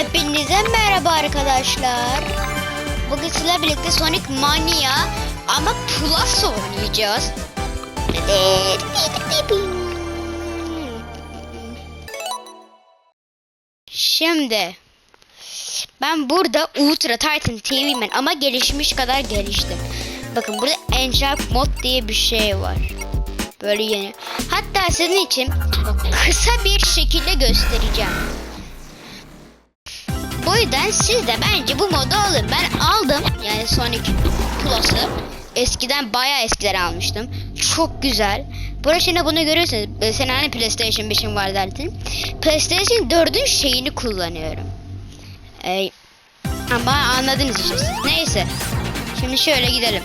Hepinize merhaba arkadaşlar. Bugün sizlerle birlikte Sonic Mania ama Plus oynayacağız. Şimdi ben burada Ultra Titan TV Man ama gelişmiş kadar geliştim. Bakın burada Enchanted Mod diye bir şey var. Böyle yeni. Hatta sizin için kısa bir şekilde göstereceğim. Bu yüzden siz de bence bu modu alın. Ben aldım yani Sonic Plus'ı. Eskiden bayağı eskiden almıştım. Çok güzel. Burada şimdi bunu görüyorsunuz. Ee, Senin hani PlayStation 5'in var zaten. PlayStation 4'ün şeyini kullanıyorum. Ee, ama anladınız işte. Neyse. Şimdi şöyle gidelim.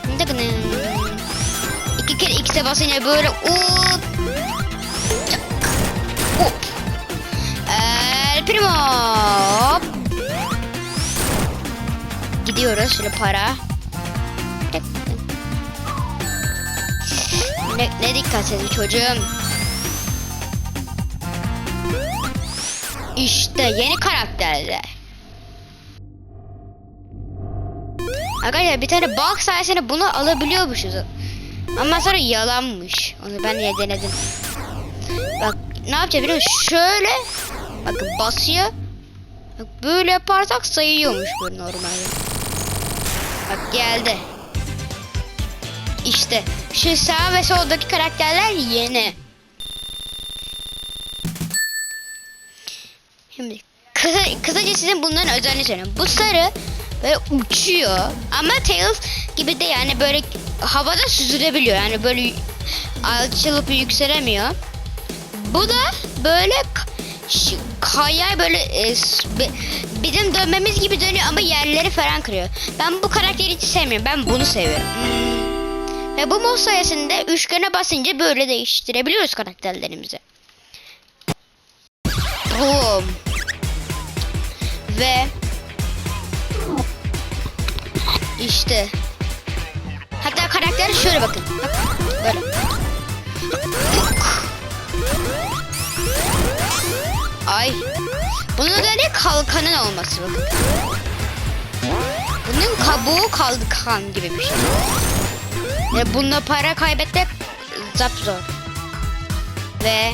İki kere X'e basınca böyle. Çak. Up. El Primo. Hop. Gidiyoruz şöyle para. Ne, ne dikkat edin çocuğum. İşte yeni karakterler. Arkadaşlar bir tane bug sayesinde bunu alabiliyormuşuz. Ama sonra yalanmış. Onu ben de denedim. Bak ne yapacağız biliyor musun? Şöyle bakın basıyor. Böyle yaparsak sayıyormuş bu normalde. Bak geldi. İşte şu sağ ve soldaki karakterler yeni. Şimdi kısa, kısaca sizin bunların özelliğini söyleyeyim. Bu sarı böyle uçuyor ama Tails gibi de yani böyle havada süzülebiliyor. Yani böyle alçılıp yükselemiyor. Bu da böyle k- ş- kaya böyle e, bi- bizim dönmemiz gibi dönüyor ama yerleri falan kırıyor. Ben bu karakteri hiç sevmiyorum. Ben bunu seviyorum. Ve bu mod sayesinde üçgene basınca böyle değiştirebiliyoruz karakterlerimizi. Boom. Ve işte hatta karakteri şöyle bakın. Bak, böyle. Ay. Bunun ne kalkanın olması bakın. Bunun kabuğu kalkan gibi bir şey. Ve bununla para kaybetmek zap zor. Ve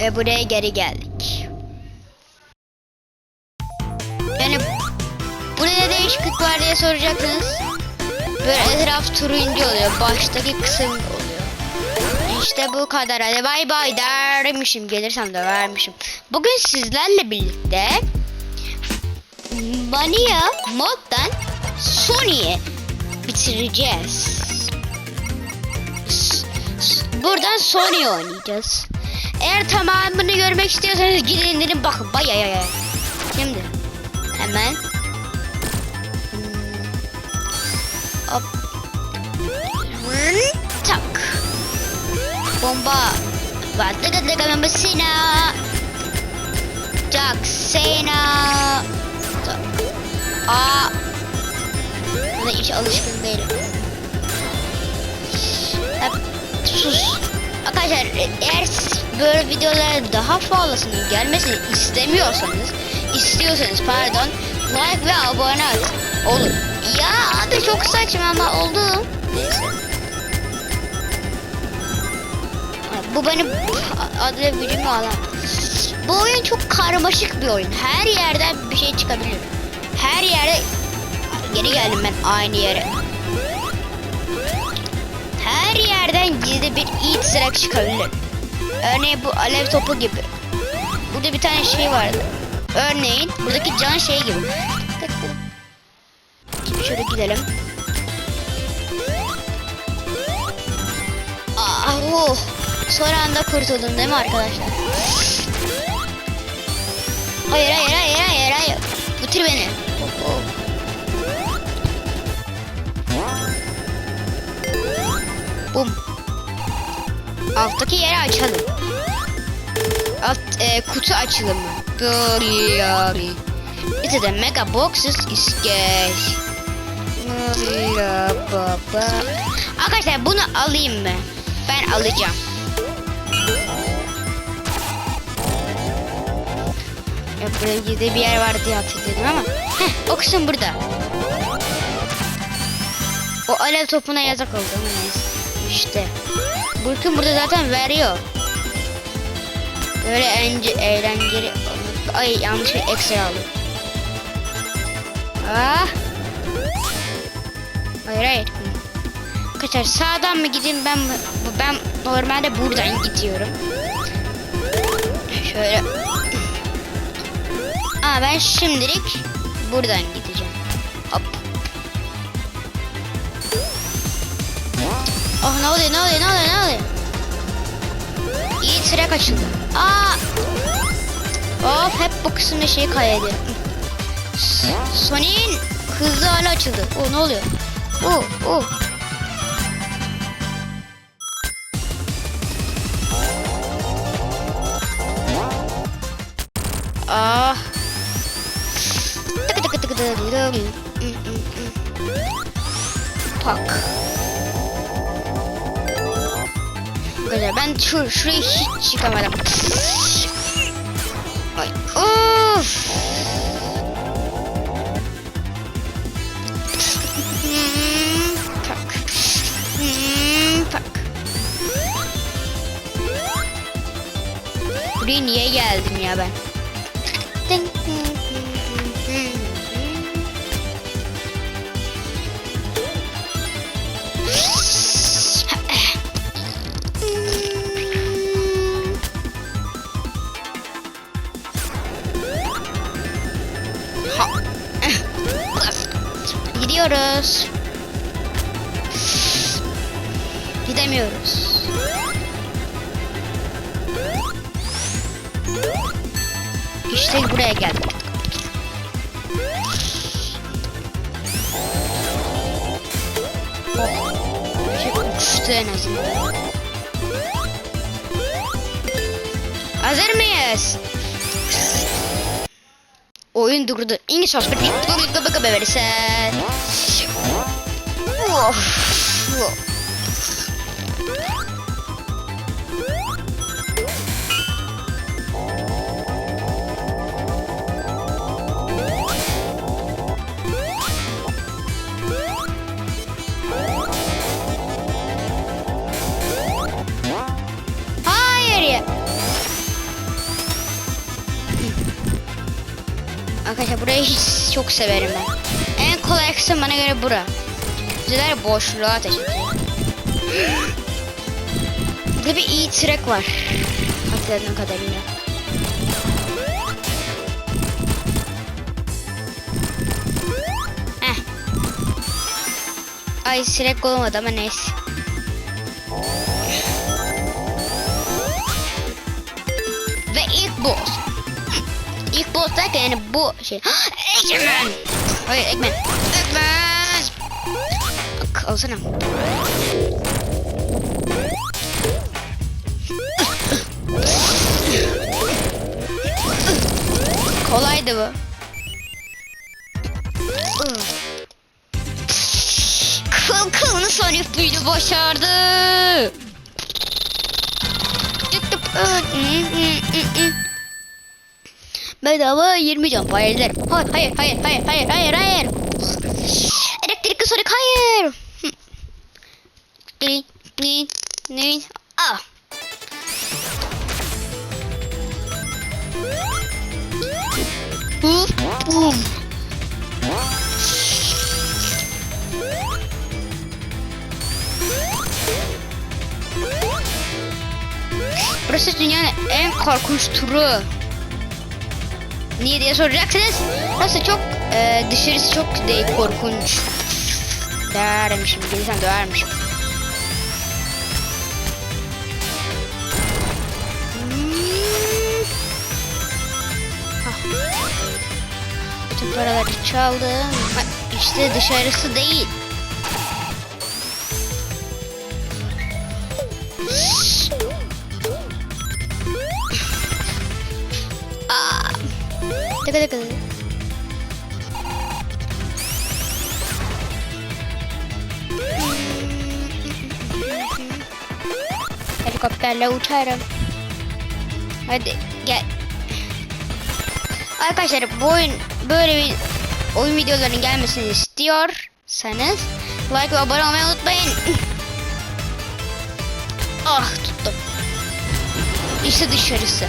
Ve buraya geri geldik. Soracaksınız. Böyle etraf turuncu oluyor. Baştaki kısım oluyor. İşte bu kadar. Hadi bay bay dermişim. Gelirsem de vermişim. Bugün sizlerle birlikte Mania moddan Sony'e bitireceğiz. Buradan Sony oynayacağız. Eğer tamamını görmek istiyorsanız gidin bakın. Bay ay ay ay. Şimdi hemen Vın, tak. Bomba. Gıdı gıdı sina Tak sena. Tak. Aa Buna hiç alışkın değilim. Hep, Sus. Arkadaşlar eğer siz böyle videolara daha fazlasının gelmesini istemiyorsanız istiyorsanız pardon like ve abone ol- olun. Ya abi çok saçma ama oldu. Neyse. Bu benim adlı videomu alan. Bu oyun çok karmaşık bir oyun. Her yerden bir şey çıkabilir. Her yerde geri geldim ben aynı yere. Her yerden gizli bir eat egg çıkabilir. Örneğin bu alev topu gibi. Burada bir tane şey vardı. Örneğin buradaki can şey gibi. Şimdi şöyle gidelim. Son anda kurtuldum değil mi arkadaşlar? Hayır hayır hayır hayır hayır. Bitir beni. Oh, oh. Bum. Alttaki yeri açalım. Alt e, kutu açılımı. Böyle yani. It's the mega boxes escape. Arkadaşlar bunu alayım mı? Ben alacağım. Ya buraya gide bir yer var diye hatırladım ama. Heh, o kısım burada. O alev topuna yazık oldu neyse. İşte. Burkun burada zaten veriyor. Böyle ence, eğlenceli. Ay yanlış bir ekstra aldım. Ah. Hayır hayır. Kaçar sağdan mı gideyim ben ben normalde buradan gidiyorum. Şöyle. Aa ben şimdilik buradan gideceğim. Hop. Oh ne oluyor ne oluyor ne oluyor ne oluyor? İyi trak açıldı. Aa. Of hep bu kısımda şey kaydediyorum. Sonic'in hızlı hali açıldı. O ne oluyor? O o. Ah. Tıkı. Pak. Güzel. Ben şu şurayı hiç çıkamadım. Ay. Of. Hmm, tak. Hmm, tak. Buraya niye geldim ya ben? Şey uçtu en azından. Hazır mıyız? Oyun durdu. İngiliz hospital. Of. Of. Arkadaşlar burayı hiç çok severim ben. En kolay kısım bana göre bura. Güzel boşluğa ateş ediyor. Burada bir iyi trek var. Hatırladığım kadarıyla. Heh. Ay trek olmadı ama neyse. Ve ilk boss. Boss derken yani bu şey. Eggman. Hayır Eggman. Eggman. Alsana. Kolaydı bu. Kıl kılını Sonic büyüdü başardı. Bedava 20 can hayır Hayır hayır hayır hayır hayır hayır hayır. Elektrikli Sonic hayır. Ni ni ni ah. Buf buf. Burası dünyanın en korkunç turu. Niye diye soracaksınız. Burası çok e, dışarısı çok değil korkunç. Dövermişim. Gelirsen dövermişim. Hmm. Hah. Bütün paraları çaldım. Ha, İşte dışarısı değil. Tıkı uçarım. Hadi gel. Arkadaşlar bu oyun böyle bir oyun videolarının gelmesini istiyorsanız like ve abone olmayı unutmayın. ah tuttum. İşte dışarısı.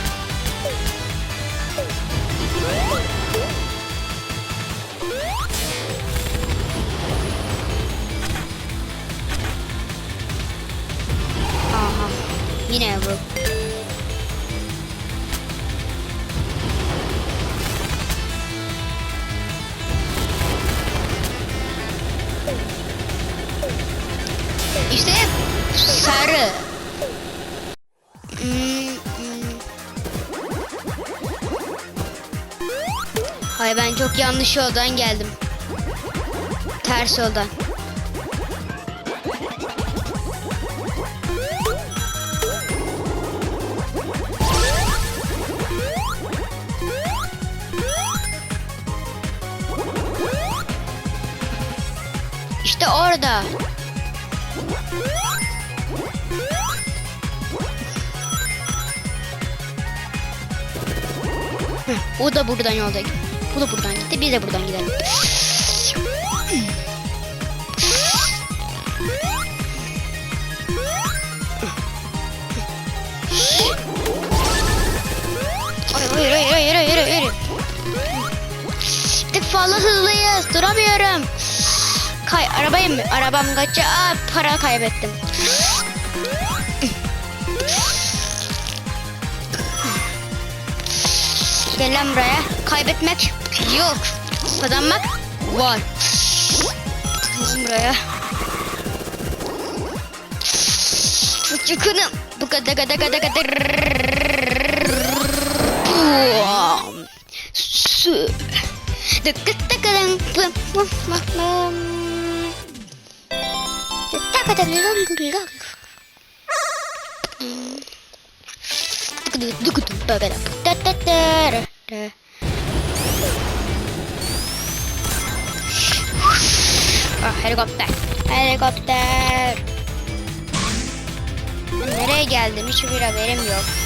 Yanlış yoldan geldim. Ters yoldan. İşte orada. Heh, o da buradan yolda. Bu da buradan gitti. Biz de buradan gidelim. Hayır hayır hayır hayır hayır hayır. Fazla hızlıyız. Duramıyorum. Kay arabayı mı? Arabam kaçı. Aa para kaybettim. Gel lan buraya. Kaybetmek yok. Kazanmak var. Gel buraya. Çıkınım. Bu kadar kadar kadar kadar. Su. Dıkıt tıkıdım. Pım pım Ah, helikopter. Helikopter. Nereye geldim? Hiçbir haberim yok.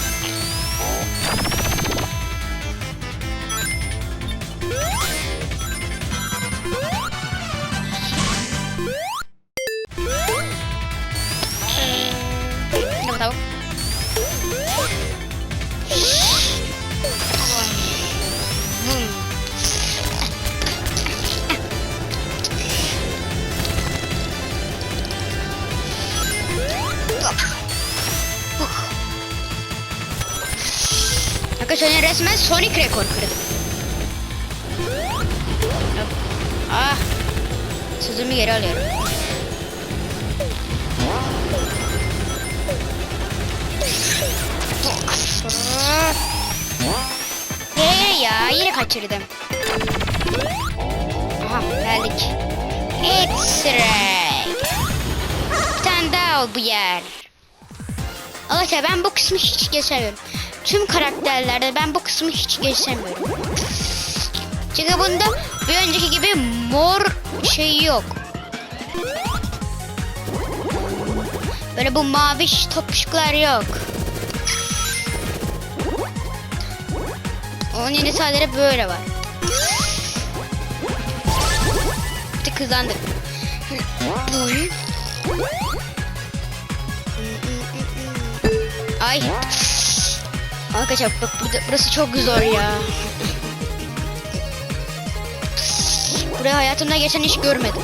Arkadaşlar resmen Sonic rekor kırdı. Ah. Sözümü geri alıyorum. Hey ya yine kaçırdım. Aha geldik. X-ray. Bir tane daha ol bu yer. Arkadaşlar ben bu kısmı hiç geçemiyorum. Tüm karakterlerde ben bu kısmı hiç geçemiyorum. Çünkü bunda bir önceki gibi mor şey yok. Böyle bu mavi topuşuklar yok. Onun yeni sadece böyle var. Tık hızlandık. Ay. Arkadaşlar bak burası çok zor ya. Buraya hayatımda geçen hiç görmedim.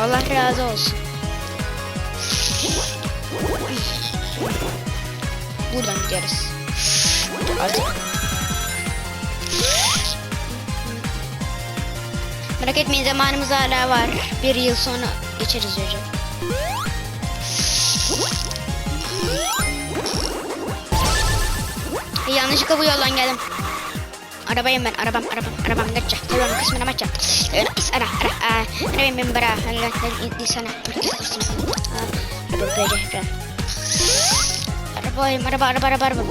Allah razı olsun. Buradan gidiyoruz. Artık. Merak etmeyin zamanımız hala var. Bir yıl sonra geçeriz hocam. Yanlışlıkla bu yoldan geldim. Arabayım ben, arabam, arabam, arabam nerede? Salon kısmına maça. İs ara, ara, ara. Arabam ben bara, hala, di sana. Araba böyle, Arabayım, araba, araba, araba, araba.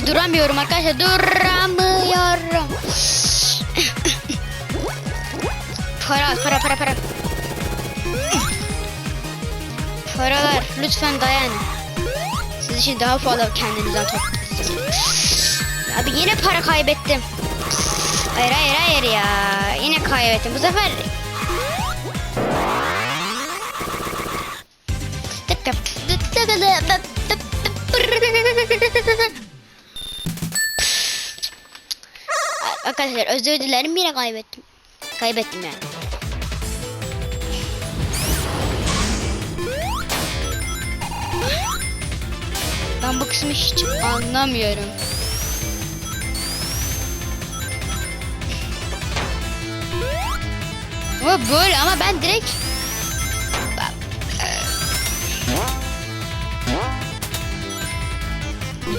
Ki duramıyorum arkadaşlar. Duramıyorum. para para para para. Paralar lütfen dayan. Siz için daha fazla kendinizden toplayın. Abi yine para kaybettim. Hayır hayır hayır ya. Yine kaybettim. Bu sefer Arkadaşlar özür dilerim yine kaybettim. Kaybettim yani. Ben bu kısmı hiç anlamıyorum. Ama böyle ama ben direkt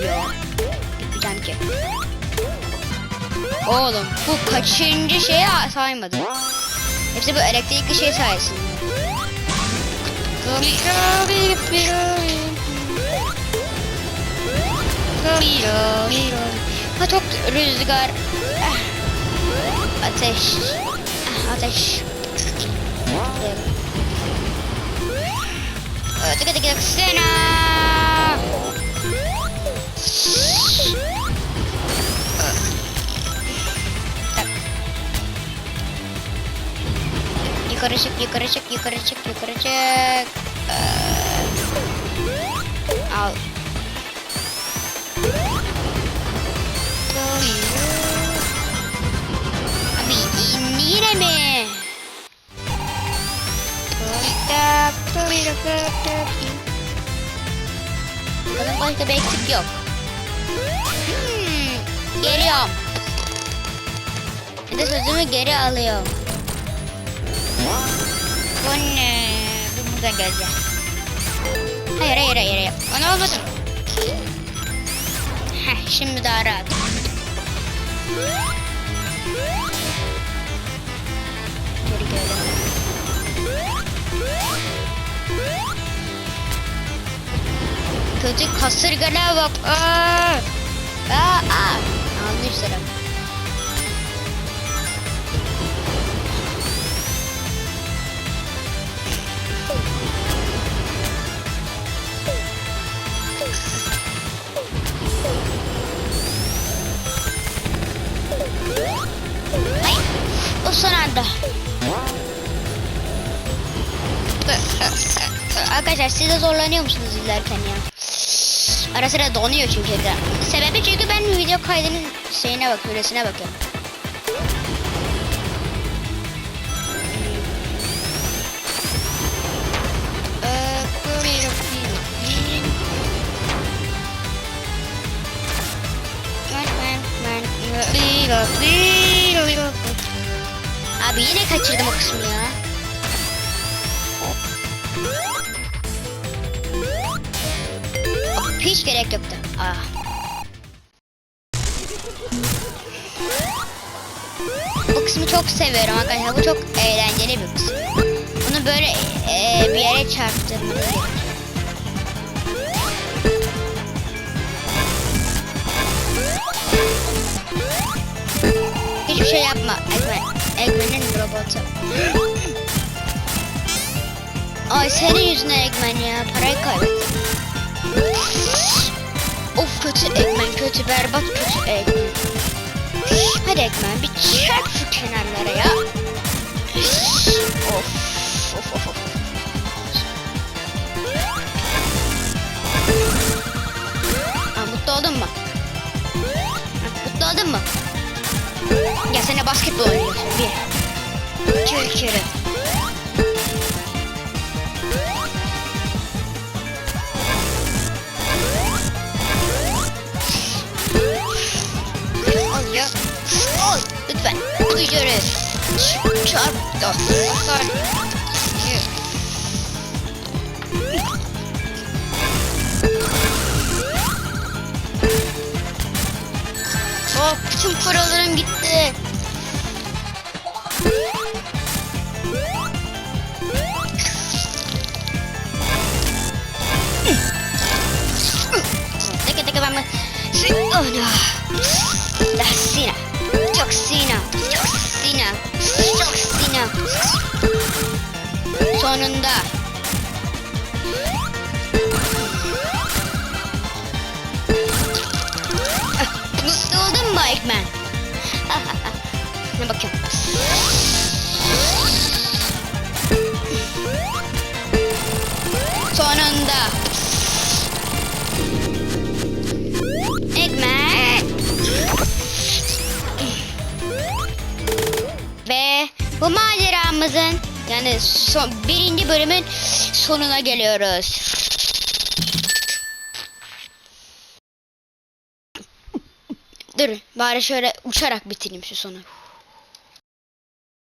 Yok. Gitmeyeceğim ki. Oğlum bu kaçıncı şeye saymadı. Hepsi bu elektrikli şey sayesinde. Ha çok rüzgar. Ah. Ateş. Ah, Ateş. Tıkı tıkı tıkı sena. Yukarı çık, yukarı çık, yukarı çık, yukarı çık. Ee, Al. Abi yine mi? Bakalım başka bir eksik yok. Hmm, geliyorum. Bir de sözümü geri alıyorum. Bu ne? Bu buradan geleceğim. Hayır hayır hayır. hayır. Bana olmadı. Heh, şimdi daha rahat. Geri gelelim. Kötü kasırgana bak. Aa! Aa! Aa! Almışlar ama. Zorlanıyor musunuz izlerken ya? Ara sıra donuyor çünkü ekran. Sebebi çünkü ben video kaydının şeyine bak, süresine bakıyorum. Abi yine kaçırdım o kısmı ya. Hiç gerek yoktu. Ah. Bu kısmı çok seviyorum arkadaşlar. Bu çok eğlenceli bir kısım. Bunu böyle e, bir yere çarptırmanız gerekiyor. Hiçbir şey yapma Ekmen. Ekmen'in robotu. Ay senin yüzünden Ekmen ya. Parayı kaybettim. Of kötü Ekmen kötü berbat kötü Ekmen. Hadi Ekmen bir çarp şu kenarlara ya. Of. Of of of. Ha, mutlu oldun mu? Ha, mutlu oldun mu? Sen de basketbol oynuyorsun. Bir. İki kere. Gidiyoruz. Ç- Çarp. Da. Basar. Oh, bütün paralarım gitti. Tıkı tıkı ben bu Ana. Lassina. Toksina. Toksina. Sonunda. Mutlu mu Ekmen? Ne bakıyorum. Sonunda. Ekmek. Ve bu maceramızın yani son, birinci bölümün sonuna geliyoruz. Dur bari şöyle uçarak bitireyim şu sonu.